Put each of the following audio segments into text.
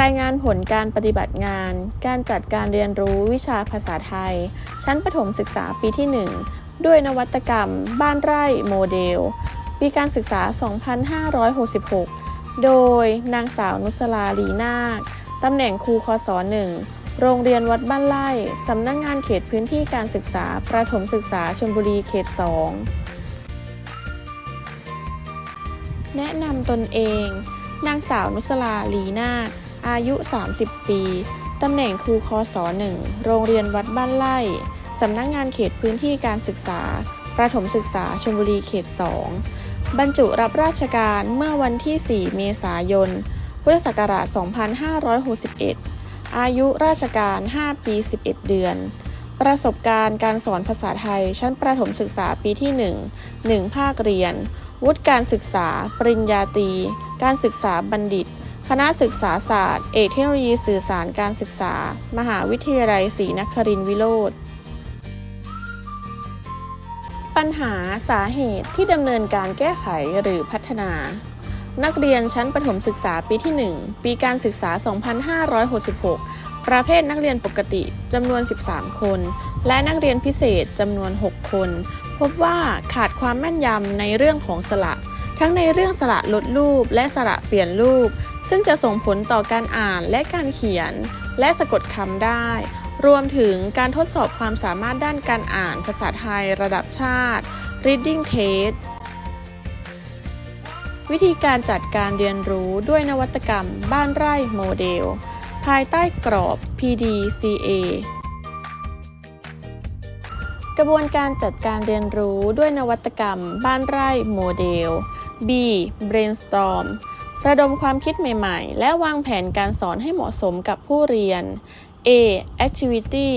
รายงานผลการปฏิบัติงาน การจัดการเรียนรู้วิชาภาษาไทย ชั้นประถมศึกษาปีที่ 1 ด้วยนวัตกรรม บ้านไร่โมเดล ปีการศึกษา 2566 โดยนางสาวนุสลาลีนาคตำแหน่งครูคศ1โรงเรียนวัดบ้านไร่สำนักงงานเขตพื้นที่การศึกษา ประถมศึกษาชลบุรีเขต 2 แนะนำตนเอง นางสาวนุสลาลีนาค อายุ 30 ปี ตำแหน่งครูคศ1โรงเรียนวัดบ้านไร่ สำนักงงานเขตพื้นที่การศึกษา ประถมศึกษาชลบุรีเขต 2 บรรจุรับราชการเมื่อวันที่ 4 เมษายน พุทธศักราช 2561 อายุราชการ 5 ปี 11 เดือน ประสบการณ์การสอนภาษาไทย ชั้นประถมศึกษาปีที่ 1 1 ภาคเรียน วุฒิการศึกษา ปริญญาตรี การศึกษาบัณฑิต คณะศึกษาศาสตร์ เอกเทคโนโลยีสื่อสารการศึกษา มหาวิทยาลัยศรีนครินทรวิโรธปัญหาสาเหตุที่ดำเนินการแก้ไขหรือพัฒนา นักเรียนชั้นประถมศึกษาปีที่ 1 ปีการศึกษา 2566 ประเภทนักเรียนปกติจำนวน 13 คน และนักเรียนพิเศษจำนวน 6 คน พบว่าขาดความแม่นยำในเรื่องของสระ ทั้งในเรื่องสระลดรูปและสระเปลี่ยนรูป ซึ่งจะส่งผลต่อการอ่านและการเขียน และสะกดคำได้ รวมถึงการทดสอบความสามารถด้านการอ่านภาษาไทยระดับชาติ reading test วิธีการจัดการเรียนรู้ด้วยนวัตกรรมบ้านไร่โมเดล ภายใต้กรอบ PDCA กระบวนการจัดการเรียนรู้ด้วยนวัตกรรมบ้านไร่โมเดล B brainstorm ระดมความคิดใหม่ๆ และวางแผนการสอนให้เหมาะสมกับผู้เรียน A activity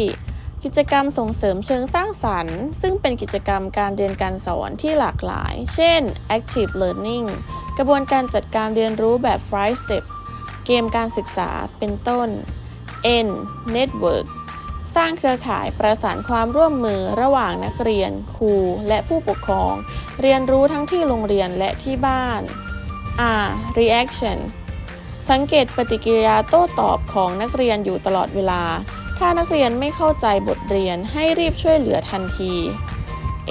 กิจกรรมส่งเสริมเชิงสร้างสรรค์ ซึ่งเป็นกิจกรรมการเรียนการสอนที่หลากหลาย เช่น active learning กระบวนการจัดการเรียนรู้แบบ five step เกมการศึกษาเป็นต้น N network สร้างเครือข่ายประสานความร่วมมือระหว่างนักเรียน ครู และผู้ปกครอง เรียนรู้ทั้งที่โรงเรียนและที่บ้าน R reaction สังเกตปฏิกิริยาโต้ตอบของนักเรียนอยู่ตลอดเวลา ถ้านักเรียนไม่เข้าใจบทเรียนให้รีบช่วยเหลือทันที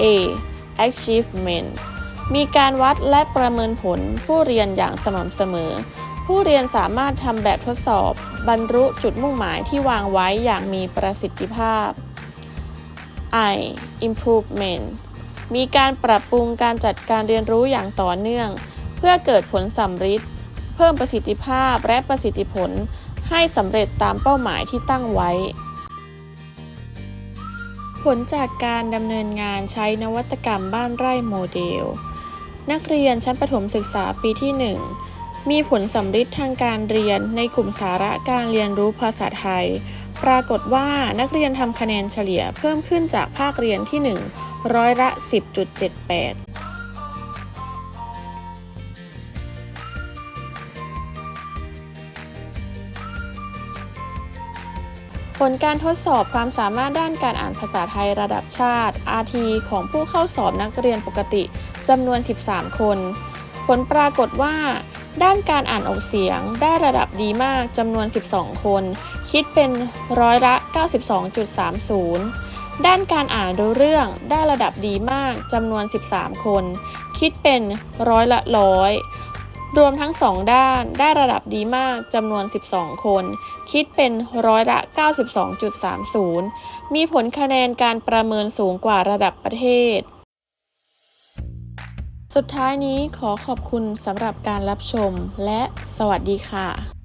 A achievement มีการวัดและประเมินผลผู้เรียนอย่างสม่ำเสมอ ผู้เรียนสามารถทำแบบทดสอบบรรลุจุดมุ่งหมายที่วางไว้อย่างมีประสิทธิภาพ I improvement มีการปรับปรุงการจัดการเรียนรู้อย่างต่อเนื่อง เพื่อเกิดผลสำฤทธิ์เพิ่มประสิทธิภาพและประสิทธิผล ให้สำเร็จตามเป้าหมายที่ตั้งไว้ ผลจากการดำเนินงานใช้นวัตกรรมบ้านไร่โมเดล นักเรียนชั้นประถมศึกษาปีที่ 1 มีผลสำฤทธิ์ทางการเรียนในกลุ่มสาระการเรียนรู้ภาษาไทย ปรากฏว่านักเรียนทำคะแนนเฉลี่ยเพิ่มขึ้นจากภาคเรียนที่ 1 ร้อยละ 10.78ผลการทดสอบความสามารถด้านการอ่านภาษาไทยระดับชาติ RT ของผู้เข้าสอบนักเรียนปกติจำนวน 13 คน ผลปรากฏว่า ด้านการอ่านออกเสียงได้ระดับดีมากจำนวน 12 คน คิดเป็นร้อยละ 92.30 ด้านการอ่านรู้เรื่องได้ระดับดีมากจำนวน 13 คน คิดเป็นร้อยละร้อยรวมทั้ง 2 ด้านได้ระดับดีมากจำนวน 12 คน คิดเป็นร้อยละ 92.30 มีผลคะแนนการประเมินสูงกว่าระดับประเทศ สุดท้ายนี้ขอขอบคุณสำหรับการรับชมและสวัสดีค่ะ